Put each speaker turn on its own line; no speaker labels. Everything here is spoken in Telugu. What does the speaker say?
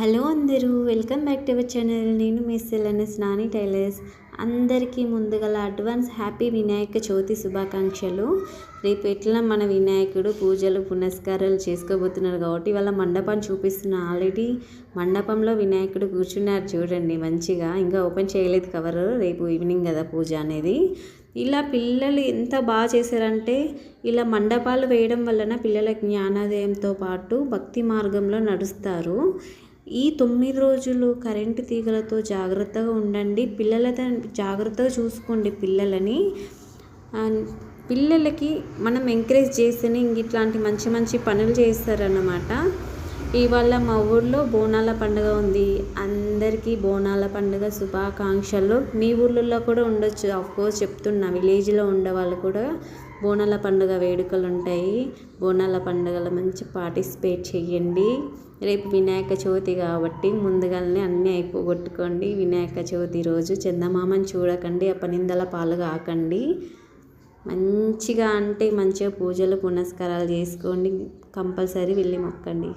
హలో అందరూ welcome back to our channel. నేను మీ సెలనస్ నాని టైలర్స్. అందరికీ ముందుగా అడ్వాన్స్ హ్యాపీ వినాయక చవితి శుభాకాంక్షలు. రేపు ఎట్లా మన వినాయకుడు పూజలు పునస్కారాలు చేసుకోబోతున్నారు కాబట్టి వాళ్ళ మండపాన్ని చూపిస్తున్న ఆల్రెడీ. మండపంలో వినాయకుడు కూర్చున్నారు చూడండి మంచిగా. ఇంకా ఓపెన్ చేయలేదు కవర్. రేపు ఈవినింగ్ కదా పూజ అనేది. ఇలా పిల్లలు ఎంత బాగా చేశారంటే ఇలా మండపాలు వేయడం వలన పిల్లల జ్ఞానోదయంతో పాటు భక్తి మార్గంలో నడుస్తారు. ఈ తొమ్మిది రోజులు కరెంటు తీగలతో జాగ్రత్తగా ఉండండి. పిల్లలతో జాగ్రత్తగా చూసుకోండి పిల్లలని. పిల్లలకి మనం ఎంకరేజ్ చేస్తేనే ఇంక ఇట్లాంటి మంచి మంచి పనులు చేస్తారన్నమాట. ఇవాళ మా ఊర్లో బోనాల పండుగ ఉంది. అందరికీ బోనాల పండుగ శుభాకాంక్షలు. మీ ఊర్లలో కూడా ఉండొచ్చు. కోర్స్ చెప్తున్నా విలేజ్లో ఉండే వాళ్ళు కూడా బోనాల పండుగ వేడుకలు ఉంటాయి. బోనాల పండుగలో మంచి పార్టిసిపేట్ చేయండి రేపు వినాయక చవితి కాబట్టి ముందుగానే అన్నీ అయిపోగొట్టుకోండి. వినాయక చవితి రోజు చందమామని చూడకండి. అపనిందల పాలు కాకండి. మంచిగా అంటే మంచిగా పూజలు పునస్కారాలు చేసుకోండి. కంపల్సరీ వెళ్ళి మొక్కండి.